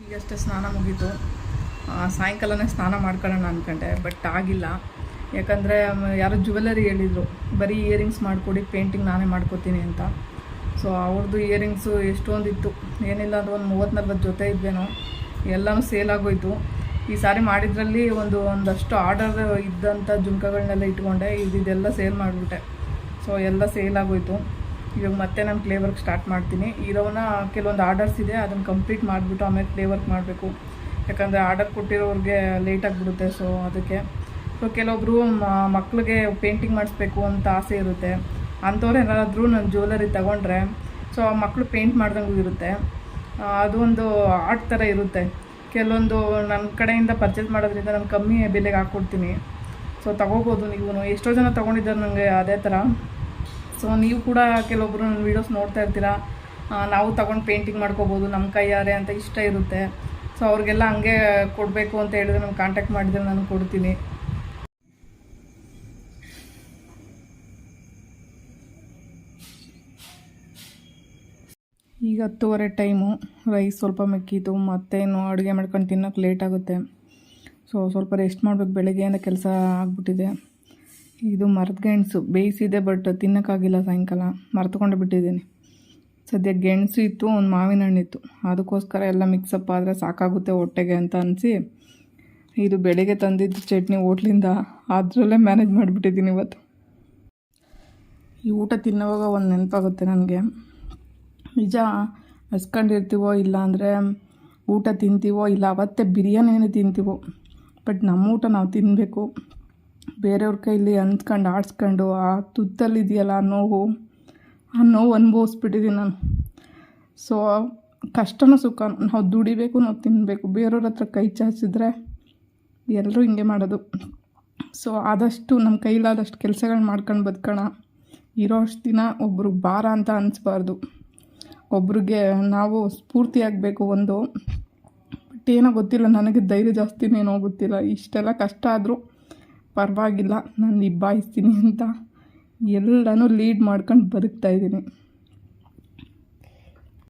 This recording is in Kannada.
ಈಗಷ್ಟೇ ಸ್ನಾನ ಮುಗೀತು. ಸಾಯಂಕಾಲನೇ ಸ್ನಾನ ಮಾಡ್ಕೊಳ್ಳೋಣ ಅಂದ್ಕೊಂಡೆ ಬಟ್ ಆಗಿಲ್ಲ. ಯಾಕಂದರೆ ಯಾರೋ ಜುವೆಲ್ಲರಿ ಹೇಳಿದರು, ಬರೀ ಇಯರಿಂಗ್ಸ್ ಮಾಡಿಕೊಡಿ ಪೇಂಟಿಂಗ್ ನಾನೇ ಮಾಡ್ಕೋತೀನಿ ಅಂತ. ಸೊ ಅವ್ರದ್ದು ಇಯರಿಂಗ್ಸು ಎಷ್ಟೊಂದಿತ್ತು, ಏನಿಲ್ಲ ಅಂದ್ರೆ ಒಂದು ಮೂವತ್ತು ನಲ್ವತ್ತು ಜೊತೆ ಇದ್ದೇನೋ ಎಲ್ಲನೂ ಸೇಲ್ ಆಗೋಯ್ತು. ಈ ಸಾರಿ ಮಾಡಿದ್ರಲ್ಲಿ ಒಂದು, ಒಂದಷ್ಟು ಆರ್ಡರ್ ಇದ್ದಂಥ ಜುಮ್ಕಗಳನ್ನೆಲ್ಲ ಇಟ್ಕೊಂಡೆ ಇದೆಲ್ಲ ಸೇಲ್ ಮಾಡಿಬಿಟ್ಟೆ. ಸೊ ಎಲ್ಲ ಸೇಲ್ ಆಗೋಯ್ತು. ಇವಾಗ ಮತ್ತೆ ನಾನು ಕ್ಲೇ ವರ್ಕ್ ಸ್ಟಾರ್ಟ್ ಮಾಡ್ತೀನಿ. ಇರೋವನ್ನ ಕೆಲವೊಂದು ಆರ್ಡರ್ಸ್ ಇದೆ, ಅದನ್ನು ಕಂಪ್ಲೀಟ್ ಮಾಡಿಬಿಟ್ಟು ಆಮೇಲೆ ಕ್ಲೇ ವರ್ಕ್ ಮಾಡಬೇಕು. ಯಾಕಂದರೆ ಆರ್ಡರ್ ಕೊಟ್ಟಿರೋರಿಗೆ ಲೇಟ್ ಆಗಿಬಿಡುತ್ತೆ ಸೊ ಅದಕ್ಕೆ. ಸೊ ಕೆಲವೊಬ್ಬರು ಮಕ್ಕಳಿಗೆ ಪೇಂಟಿಂಗ್ ಮಾಡಿಸ್ಬೇಕು ಅಂತ ಆಸೆ ಇರುತ್ತೆ. ಅಂಥವ್ರು ಏನಾದರೂ ನಾನು ಜ್ಯುವೆಲರಿ ತಗೊಂಡ್ರೆ ಸೊ ಆ ಮಕ್ಕಳು ಪೇಂಟ್ ಮಾಡ್ದಂಗೂ ಇರುತ್ತೆ. ಅದು ಒಂದು ಆರ್ಟ್ ಥರ ಇರುತ್ತೆ. ಕೆಲವೊಂದು ನನ್ನ ಕಡೆಯಿಂದ ಪರ್ಚೇಸ್ ಮಾಡೋದ್ರಿಂದ ನಾನು ಕಮ್ಮಿ ಬೆಲೆಗೆ ಹಾಕ್ಕೊಡ್ತೀನಿ ಸೊ ತಗೋಬೋದು ನೀವು. ಎಷ್ಟೋ ಜನ ತೊಗೊಂಡಿದ್ದಾರೆ ನನಗೆ ಅದೇ ಥರ ಸೊ ನೀವು ಕೂಡ ಕೆಲವೊಬ್ರು ನನ್ನ ವೀಡಿಯೋಸ್ ನೋಡ್ತಾ ಇರ್ತೀರಾ? ನಾವು ತಗೊಂಡು ಪೇಂಟಿಂಗ್ ಮಾಡ್ಕೋಬೋದು ನಮ್ಮ ಕೈಯಾರೆ ಅಂತ ಇಷ್ಟ ಇರುತ್ತೆ. ಸೊ ಅವ್ರಿಗೆಲ್ಲ ಹಂಗೆ ಕೊಡಬೇಕು ಅಂತ ಹೇಳಿದ್ರೆ ನಾನು ಕಾಂಟ್ಯಾಕ್ಟ್ ಮಾಡಿದರೆ ನಾನು ಕೊಡ್ತೀನಿ. ಈಗ ಹತ್ತುವರೆ ಟೈಮು ರೈಸ್ ಸ್ವಲ್ಪ ಮೆಕ್ಕಿತು ಮತ್ತೇನು ಅಡುಗೆ ಮಾಡ್ಕೊಂಡು ತಿನ್ನೋಕೆ ಲೇಟ್ ಆಗುತ್ತೆ. ಸೊ ಸ್ವಲ್ಪ ರೆಸ್ಟ್ ಮಾಡಬೇಕು ಬೆಳಗ್ಗೆಯಿಂದ ಕೆಲಸ ಆಗ್ಬಿಟ್ಟಿದೆ. ಇದು ಮರದ ಗೆಣಸು. ಬೇಯಿಸಿದೆ ಬಟ್ ತಿನ್ನೋಕ್ಕಾಗಿಲ್ಲ ಸಾಯಂಕಾಲ. ಮರೆತುಕೊಂಡು ಬಿಟ್ಟಿದ್ದೀನಿ. ಸದ್ಯ ಗೆಣಸು ಇತ್ತು, ಒಂದು ಮಾವಿನ ಹಣ್ಣಿತ್ತು ಅದಕ್ಕೋಸ್ಕರ ಎಲ್ಲ ಮಿಕ್ಸಪ್ ಆದರೆ ಸಾಕಾಗುತ್ತೆ ಹೊಟ್ಟೆಗೆ ಅಂತ ಅನಿಸಿ, ಇದು ಬೆಳಿಗ್ಗೆ ತಂದಿದ್ದ ಚಟ್ನಿ ಹೋಟ್ಲಿಂದ ಅದರಲ್ಲೇ ಮ್ಯಾನೇಜ್ ಮಾಡಿಬಿಟ್ಟಿದ್ದೀನಿ ಇವತ್ತು. ಈ ಊಟ ತಿನ್ನೋವಾಗ ಒಂದು ನೆನಪಾಗುತ್ತೆ ನನಗೆ. ನಿಜ ಹಸ್ಕೊಂಡಿರ್ತೀವೋ ಇಲ್ಲ ಅಂದರೆ ಊಟ ತಿಂತೀವೋ ಇಲ್ಲ, ಅವತ್ತೇ ಬಿರಿಯಾನಿನೇ ತಿಂತೀವೋ. ಬಟ್ ನಮ್ಮ ಊಟ ನಾವು ತಿನ್ನಬೇಕು ಬೇರೆಯವ್ರ ಕೈಲಿ ಅಂದ್ಕೊಂಡು, ಆಡಿಸ್ಕೊಂಡು, ಆ ತುತ್ತಲ್ಲಿ ಇದೆಯಲ್ಲ ಆ ನೋವು ಆ ನೋವು ಅನುಭವಿಸ್ಬಿಟ್ಟಿದ್ದೀನಿ ನಾನು. ಸೊ ಕಷ್ಟನೂ ಸುಖ ನಾವು ದುಡಿಬೇಕು, ನಾವು ತಿನ್ನಬೇಕು ಬೇರೆಯವ್ರ ಹತ್ರ ಕೈ ಚಾಚಿದ್ರೆ ಎಲ್ಲರೂ ಹಿಂಗೆ ಮಾಡೋದು. ಸೊ ಆದಷ್ಟು ನಮ್ಮ ಕೈಲಾದಷ್ಟು ಕೆಲಸಗಳು ಮಾಡ್ಕೊಂಡು ಬದುಕೋಣ. ಇರೋ ಅಷ್ಟು ದಿನ ಒಬ್ರಿಗೆ ಭಾರ ಅಂತ ಅನಿಸ್ಬಾರ್ದು. ಒಬ್ರಿಗೆ ನಾವು ಸ್ಫೂರ್ತಿಯಾಗಬೇಕು ಒಂದು. ಬಟ್ ಏನೋ ಗೊತ್ತಿಲ್ಲ, ನನಗೆ ಧೈರ್ಯ ಜಾಸ್ತಿನೇನೋ ಗೊತ್ತಿಲ್ಲ. ಇಷ್ಟೆಲ್ಲ ಕಷ್ಟ ಆದರೂ ಪರವಾಗಿಲ್ಲ ನಾನು ನಿಭಾಯಿಸ್ತೀನಿ ಅಂತ ಎಲ್ಲನೂ ಲೀಡ್ ಮಾಡ್ಕೊಂಡು ಬದುಕ್ತಾ ಇದ್ದೀನಿ.